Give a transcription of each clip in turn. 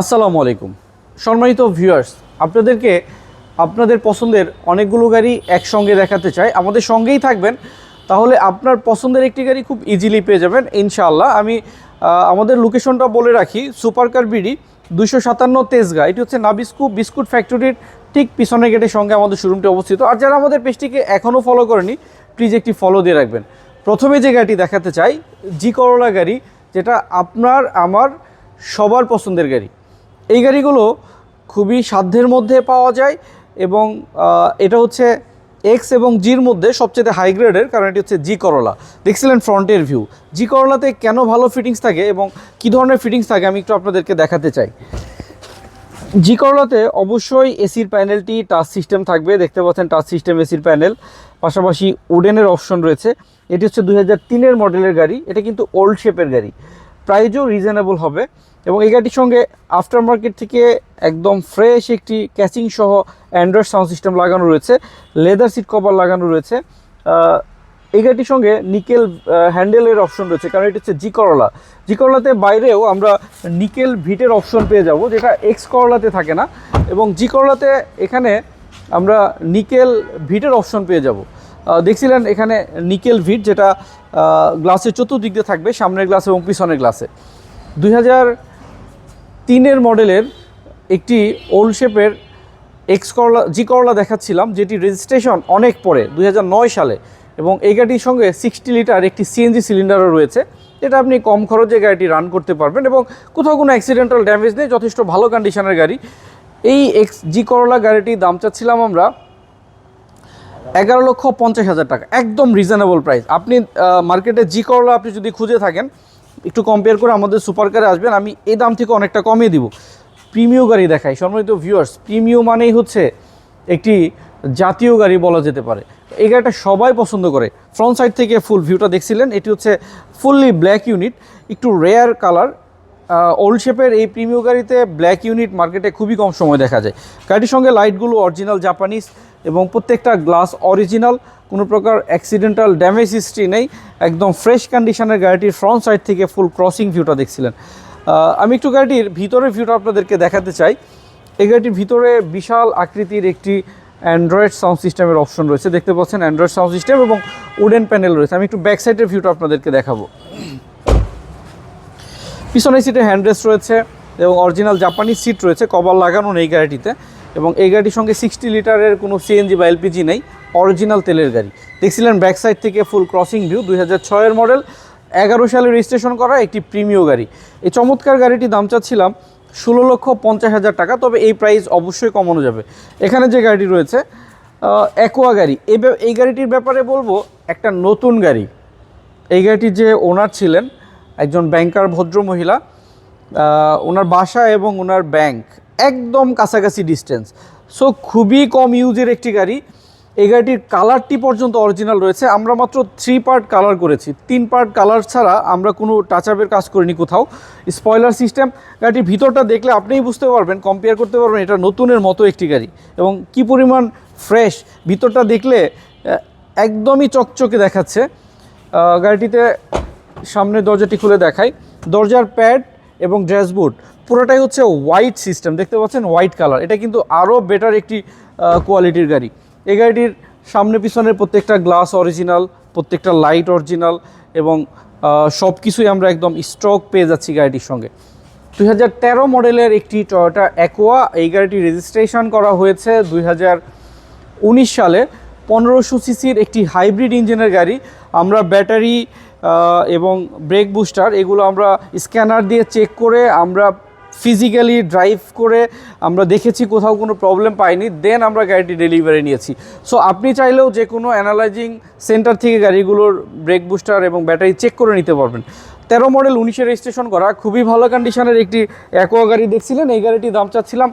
আসসালামু আলাইকুম। সম্মানিত ভিউয়ার্স আপনাদেরকে আপনাদের পছন্দের অনেকগুলো গাড়ি একসঙ্গে দেখাতে চাই। আমাদের সঙ্গেই থাকবেন, তাহলে আপনার পছন্দের একটি গাড়ি খুব ইজিলি পেয়ে যাবেন, ইনশাআল্লাহ। আমি আমাদের লোকেশনটা বলে রাখি, সুপারকার বিডি দুশো সাতান্ন তেজগা। এটি হচ্ছে নাবিস্কু বিস্কুট ফ্যাক্টরির ঠিক পিছনের গেটের সঙ্গে আমাদের শোরুমটি অবস্থিত। আর যারা আমাদের পেজটিকে এখনও ফলো করেনি প্লিজ একটি ফলো দিয়ে রাখবেন। প্রথমে যে গাড়িটি দেখাতে চাই, জি করোলা গাড়ি, যেটা আপনার, আমার, সবার পছন্দের গাড়ি। এই গাড়িগুলো খুবই সাধ্যের মধ্যে পাওয়া যায় এবং এটা হচ্ছে এক্স এবং জির মধ্যে সবচেয়ে হাই গ্রেডের কারণ এটি হচ্ছে জি করলা দেখছিলেন ফ্রন্টের ভিউ জি করলাতে কেন ভালো ফিটিংস থাকে এবং কী ধরনের ফিটিংস থাকে আমি একটু আপনাদেরকে দেখাতে চাই। জি করলাতে অবশ্যই এসির প্যানেলটি টাচ সিস্টেম থাকবে। দেখতে পাচ্ছেন টাচ সিস্টেম এসির প্যানেল পাশাপাশি উডেনের অপশন রয়েছে। এটি হচ্ছে দুই হাজার তিনের মডেলের গাড়ি। এটা কিন্তু ওল্ড শেপের গাড়ি। প্রাইজও রিজনেবল হবে এবং এই গাড়িটির সঙ্গে আফটার মার্কেট থেকে একদম ফ্রেশ একটি ক্যাচিং সহ অ্যান্ড্রয়েড সাউন্ড সিস্টেম লাগানো রয়েছে লেদার সিট কভার লাগানো রয়েছে। এই গাড়িটির সঙ্গে নিকেল হ্যান্ডেলের অপশন রয়েছে, কারণ এটি হচ্ছে জি করলা জি করলাতে বাইরেও আমরা নিকেল ভিটের অপশন পেয়ে যাব, যেটা এক্স করলাতে থাকে না। এবং জি করলাতে এখানে আমরা নিকেল ভিটের অপশন পেয়ে যাব। দেখছিলেন এখানে নিকেল ভিট, যেটা গ্লাসের চতুর্দিক দিয়ে থাকবে, সামনের গ্লাস এবং পিছনের গ্লাসে। দুই হাজার তিনের মডেলের একটি ওল্ড শেপের এক্স করলা জি করলা দেখাচ্ছিলাম, যেটি রেজিস্ট্রেশন অনেক পরে, দুই হাজার নয় সালে। এবং এই গাড়ির সঙ্গে সিক্সটি লিটার একটি সিএনজি সিলিন্ডারও রয়েছে, যেটা আপনি কম খরচে গাড়িটি রান করতে পারবেন এবং কোথাও কোনো অ্যাক্সিডেন্টাল ড্যামেজ নেই, যথেষ্ট ভালো কন্ডিশনের গাড়ি। এই এক্স জি করলা গাড়িটির দাম চাচ্ছিলাম আমরা এগারো লক্ষ পঞ্চাশ হাজার টাকা, একদম রিজনেবল প্রাইস আপনি মার্কেটে জি করলা আপনি যদি খুঁজে থাকেন, একটু কম্পেয়ার করে আমাদের সুপার কারে আসবেন, আমি এই দাম থেকে অনেকটা কমিয়ে দিব। প্রিমিয় গাড়ি দেখাই, সম্মানিত ভিউয়ার্স প্রিমিয় মানেই হচ্ছে একটি জাতীয় গাড়ি বলা যেতে পারে। এই গাড়িটা সবাই পছন্দ করে। ফ্রন্ট সাইড থেকে ফুল ভিউটা দেখছিলেন, এটি হচ্ছে ফুললি ব্ল্যাক ইউনিট একটু রেয়ার কালার ওল্ড শেপের এই প্রিমিয় গাড়িতে ব্ল্যাক ইউনিট মার্কেটে খুবই কম সময় দেখা যায়। গাড়ির সঙ্গে লাইটগুলো অরিজিনাল জাপানিজ এবং প্রত্যেকটা গ্লাস অরিজিনাল, কোনো প্রকার অ্যাক্সিডেন্টাল ড্যামেজ হিস্ট্রি নেই। একদম ফ্রেশ কন্ডিশনের গাড়িটির ফ্রন্ট সাইড থেকে ফুল ক্রসিং ভিউটা দেখছিলেন। আমি একটু গাড়িটির ভিতরের ভিউটা আপনাদেরকে দেখাতে চাই। এই গাড়িটির ভিতরে বিশাল আকৃতির একটি অ্যান্ড্রয়েড সাউন্ড সিস্টেমের অপশন রয়েছে। দেখতে পাচ্ছেন অ্যান্ড্রয়েড সাউন্ড সিস্টেম এবং উডেন প্যানেল রয়েছে। আমি একটু ব্যাক সাইডের ভিউটা আপনাদেরকে দেখাবো। পিছনের সিটে হ্যান্ডরেস্ট রয়েছে এবং অরিজিনাল জাপানি সিট রয়েছে। কভার লাগানো নেই গাড়িটিতে। এবং এই গাড়ির সঙ্গে সিক্সটি লিটারের কোনো সিএনজি বা এলপিজি নেই অরিজিনাল তেলের গাড়ি। দেখছিলেন ব্যাক সাইড থেকে ফুল ক্রসিং ভিউ দুই হাজার মডেল এগারো সালে রেজিস্ট্রেশন করা একটি প্রিমিয় গাড়ি। এই চমৎকার গাড়িটি দাম চাচ্ছিলাম ষোলো লক্ষ পঞ্চাশ হাজার টাকা, তবে এই প্রাইস অবশ্যই কমানো যাবে। এখানে যে গাড়িটি রয়েছে অ্যাকোয়া গাড়ি। এই এই গাড়িটির ব্যাপারে বলব, একটা নতুন গাড়ি। এই গাড়িটির যে ওনার ছিলেন, একজন ব্যাংকার ভদ্র মহিলা ওনার বাসা এবং ওনার ব্যাংক একদম কাছাকাছি ডিস্টেন্স সো খুবই কম ইউজের একটি গাড়ি। এই গাড়িটির কালারটি পর্যন্ত অরিজিনাল রয়েছে। আমরা মাত্র থ্রি পার্ট কালার করেছি। তিন পার্ট কালার ছাড়া আমরা কোনো টাচ আপের কাজ করিনি কোথাও। স্পয়লার সিস্টেম গাড়িটির ভিতরটা দেখলে আপনিই বুঝতে পারবেন কম্পেয়ার করতে পারবেন এটা নতুনের মতো একটি গাড়ি। এবং কি পরিমাণ ফ্রেশ ভিতরটা দেখলে একদমই চকচকে দেখাচ্ছে। গাড়িটিতে সামনের দরজাটি খুলে দেখাই। দরজার প্যাড এবং ড্যাশবোর্ড, পুরোটাই হচ্ছে হোয়াইট সিস্টেম দেখতে পাচ্ছেন হোয়াইট কালার এটা কিন্তু আরও বেটার একটি কোয়ালিটির গাড়ি। এই গাড়িটির সামনে পিছনের প্রত্যেকটা গ্লাস অরিজিনাল প্রত্যেকটা লাইট অরিজিনাল এবং সব কিছুই আমরা একদম স্টক পেয়ে যাচ্ছি গাড়িটির সঙ্গে। দুই হাজার তেরো মডেলের একটি টয়োটা অ্যাকোয়া এই গাড়িটি রেজিস্ট্রেশন করা হয়েছে দুই হাজার উনিশ সালে। পনেরোশো সিসির একটি হাইব্রিড ইঞ্জিনের গাড়ি। আমরা ব্যাটারি এবং ব্রেক বুস্টার এগুলো আমরা স্ক্যানার দিয়ে চেক করে আমরা ফিজিক্যালি ড্রাইভ করে আমরা দেখেছি কোথাও কোনো প্রবলেম পাইনি দেন আমরা গাড়িটি ডেলিভারি নিয়েছি। সো আপনি চাইলেও যে কোনো অ্যানালাইজিং সেন্টার থেকে গাড়িগুলোর ব্রেক বুস্টার এবং ব্যাটারি চেক করে নিতে পারবেন। তেরো মডেল উনিশে রেজিস্ট্রেশন করা, খুবই ভালো কন্ডিশনের একটি অ্যাকোয়া গাড়ি দেখছিলেন, এই গাড়িটির দাম চাচ্ছিলাম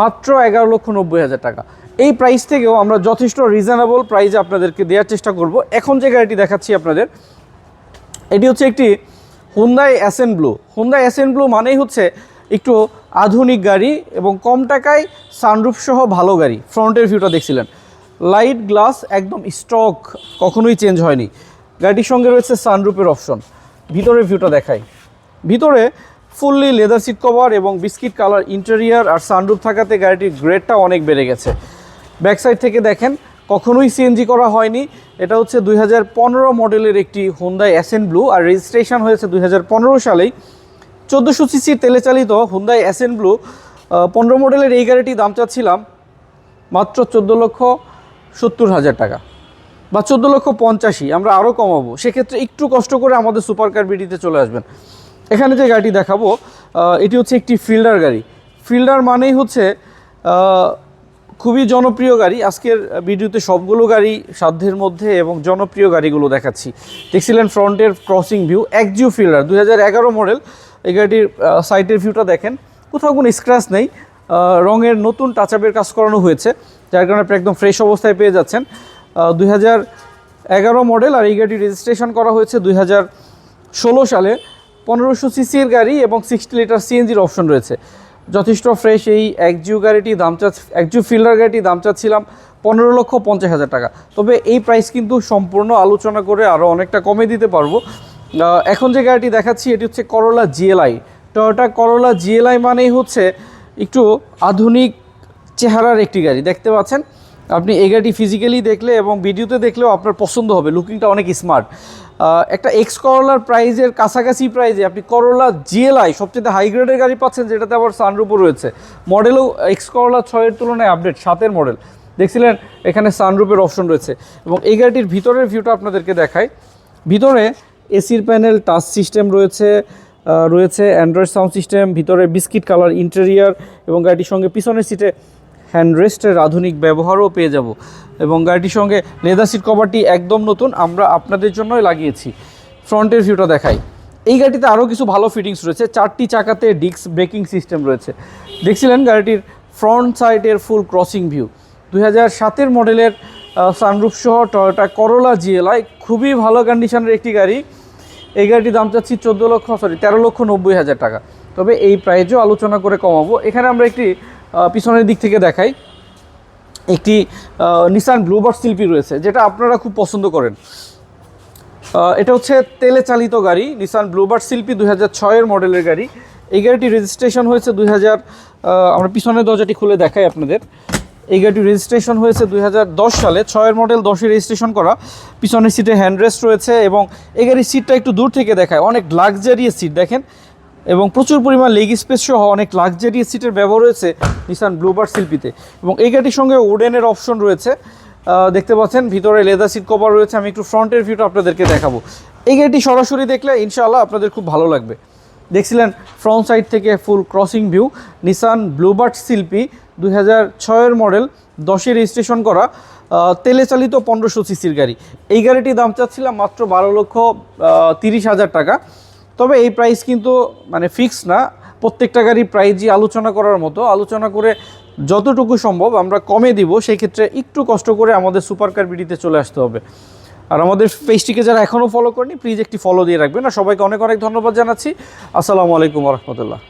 মাত্র এগারো লক্ষ নব্বই হাজার টাকা। এই প্রাইস থেকেও আমরা যথেষ্ট রিজনেবল প্রাইসে আপনাদেরকে দেওয়ার চেষ্টা করব। এখন যে গাড়িটি দেখাচ্ছি আপনাদের এটি হচ্ছে একটি Hyundai Accent Blue Hyundai Accent Blue মানেই হচ্ছে একটু আধুনিক গাড়ি এবং কম টাকায় সানরুফ সহ ভালো গাড়ি। ফ্রন্টের ভিউটা দেখছিলেন। লাইট গ্লাস একদম স্টক কখনোই চেঞ্জ হয়নি। গাড়িটির সঙ্গে রয়েছে সানরুফের অপশন ভিতরের ভিউটা দেখাই। ভিতরে ফুললি লেদার সিট কভার এবং বিস্কিট কালার ইন্টেরিয়ার আর সানরুফ থাকাতে গাড়িটির গ্রেডটা অনেক বেড়ে গেছে। ব্যাক সাইড থেকে দেখেন কখনোই সিএনজি করা হয়নি। এটা হচ্ছে দুই হাজার পনেরো মডেলের একটি হোন্দাই অ্যাসেন ব্লু আর রেজিস্ট্রেশন হয়েছে দুই সালেই। চোদ্দোশো সিসির তেলে চালিত হুন্দাই অ্যাসেন ব্লু পনেরো মডেলের এই গাড়িটি দাম চাচ্ছিলাম মাত্র চোদ্দ লক্ষ সত্তর হাজার টাকা বা চোদ্দ লক্ষ পঞ্চাশি। আমরা আরও কমাবো। সেক্ষেত্রে একটু কষ্ট করে আমাদের সুপার কার বিডিতে চলে আসবেন। এখানে যে গাড়িটি দেখাবো এটি হচ্ছে একটি ফিল্ডার গাড়ি। ফিল্ডার মানেই হচ্ছে খুবই জনপ্রিয় গাড়ি। আজকের ভিডিওতে সবগুলো গাড়ি সাধ্যের মধ্যে এবং জনপ্রিয় গাড়িগুলো দেখাচ্ছি। দেখছিলেন ফ্রন্টের ক্রসিং ভিউ একজিও ফিল্ডার দু দুই মডেল। এই গাড়িটির সাইডের ভিউটা দেখেন। কোথাও কোনো স্ক্র্যাচ নেই। রঙের নতুন টাচআপের কাজ করানো হয়েছে, যার কারণে আপনি একদম ফ্রেশ অবস্থায় পেয়ে যাচ্ছেন। দুই এগারো মডেল আর এই গাড়ি রেজিস্ট্রেশন করা হয়েছে দুই সালে। পনেরোশো সিসির গাড়ি এবং সিক্সটি লিটার সিএনজির অপশন রয়েছে। যথেষ্ট ফ্রেশ এই একজিও গাড়িটি দাম চা একজিও ফিল্ডার গাড়িটি দাম চাচ্ছিলাম পনেরো লক্ষ পঞ্চাশ হাজার টাকা। তবে এই প্রাইস কিন্তু সম্পূর্ণ আলোচনা করে আরও অনেকটা কমে দিতে পারব। এখন যে গাড়িটি দেখাচ্ছি, এটি হচ্ছে করলা জিএলআই টয়োটা করলা জিএলআই মানেই হচ্ছে একটু আধুনিক চেহারার একটি গাড়ি। দেখতে পাচ্ছেন? আপনি এই গাড়িটি ফিজিক্যালি দেখলে এবং ভিডিওতে দেখলেও আপনার পছন্দ হবে লুকিংটা অনেক স্মার্ট একটা এক্স করোলার প্রাইজের কাছাকাছি প্রাইজে আপনি করোলা জিএলআই সবচেয়ে হাই গ্রেডের গাড়ি পাচ্ছেন, যেটাতে আবার সানরুপও রয়েছে। মডেলও এক্স করোলা ছয়ের তুলনায় আপডেট সাতের মডেল দেখছিলেন, এখানে সানরুপের অপশন রয়েছে। এবং এই গাড়িটির ভিতরের ভিউটা আপনাদেরকে দেখায় ভিতরে এসির প্যানেল টাচ সিস্টেম রয়েছে রয়েছে অ্যান্ড্রয়েড সাউন্ড সিস্টেম ভিতরে বিস্কিট কালার ইন্টেরিয়ার এবং গাড়িটির সঙ্গে পিছনের সিটে হ্যান্ডরেস্টের আধুনিক ব্যবহারও পেয়ে যাব। এবং গাড়িটির সঙ্গে লেদার সিট কভারটি একদম নতুন, আমরা আপনাদের জন্যই লাগিয়েছি। ফ্রন্টের ভিউটা দেখাই। এই গাড়িতে আরও কিছু ভালো ফিটিংস রয়েছে। চারটি চাকাতে ডিস্ক ব্রেকিং সিস্টেম রয়েছে। দেখছিলেন গাড়িটির ফ্রন্ট সাইডের ফুল ক্রসিং ভিউ দুই হাজার সাতের মডেলের সানরুফ সহ টয়োটা করোলা জিএলআই খুবই ভালো কন্ডিশনের একটি গাড়ি। এই গাড়িটির দাম চাচ্ছি চোদ্দ লক্ষ সরি তেরো লক্ষ নব্বই হাজার টাকা। তবে এই প্রাইজও আলোচনা করে কমাবো। এখানে আমরা একটি পিছনের দিক থেকে দেখাই। একটি নিসান ব্লুবার্ড শিল্পী রয়েছে, যেটা আপনারা খুব পছন্দ করেন। এটা হচ্ছে তেলে চালিত গাড়ি নিসান ব্লুবার্ড শিল্পী, দুই হাজার ছয়ের মডেলের গাড়ি। এই গাড়িটি রেজিস্ট্রেশন হয়েছে দুই হাজার আমরা পিছনের দরজাটি খুলে দেখাই আপনাদের। এই গাড়িটি রেজিস্ট্রেশন হয়েছে দুই হাজার দশ সালে ছয়ের মডেল, দশে রেজিস্ট্রেশন করা। পিছনের সিটে হ্যান্ডরেস্ট রয়েছে এবং এই গাড়ির সিটটা একটু দূর থেকে দেখায়, অনেক লাক্সারিয়াস সিট দেখেন। এবং প্রচুর পরিমাণ লেগ স্পেস সহ অনেক লাক্সারিয়াস সিটের ব্যবহার রয়েছে নিসান ব্লুবার্ড শিল্পীতে। এবং এই গাড়ির সঙ্গে উডেনের অপশন রয়েছে। দেখতে পাচ্ছেন, ভিতরে লেদার সিট কভার রয়েছে। আমি একটু ফ্রন্টের ভিউটা আপনাদেরকে দেখাবো। এই গাড়িটি সরাসরি দেখলে ইনশাআল্লাহ আপনাদের খুব ভালো লাগবে। দেখছিলেন ফ্রন্ট সাইড থেকে full crossing view Nissan Bluebird Sylphy, দুই হাজার ছয়ের মডেল দশে রেজিস্ট্রেশন করা তেলে চালিত পনেরোশো সিসির গাড়ি। এই গাড়িটির দাম চাচ্ছিলাম মাত্র বারো লক্ষ তিরিশ হাজার টাকা। তবে এই প্রাইস কিন্তু মানে ফিক্স না। প্রত্যেকটা গাড়ি প্রাইজই আলোচনা করার মতো। আলোচনা করে যতটুকু সম্ভব আমরা কমে দিব। সেই ক্ষেত্রে একটু কষ্ট করে আমাদের সুপার কার বিডিতে চলে আসতে হবে। আর আমাদের পেজটিকে যারা এখনও ফলো করেনি প্লিজ একটি ফলো দিয়ে রাখবেন। আর সবাইকে অনেক অনেক ধন্যবাদ জানাচ্ছি। আসসালামু আলাইকুম রহমতুল্লাহ।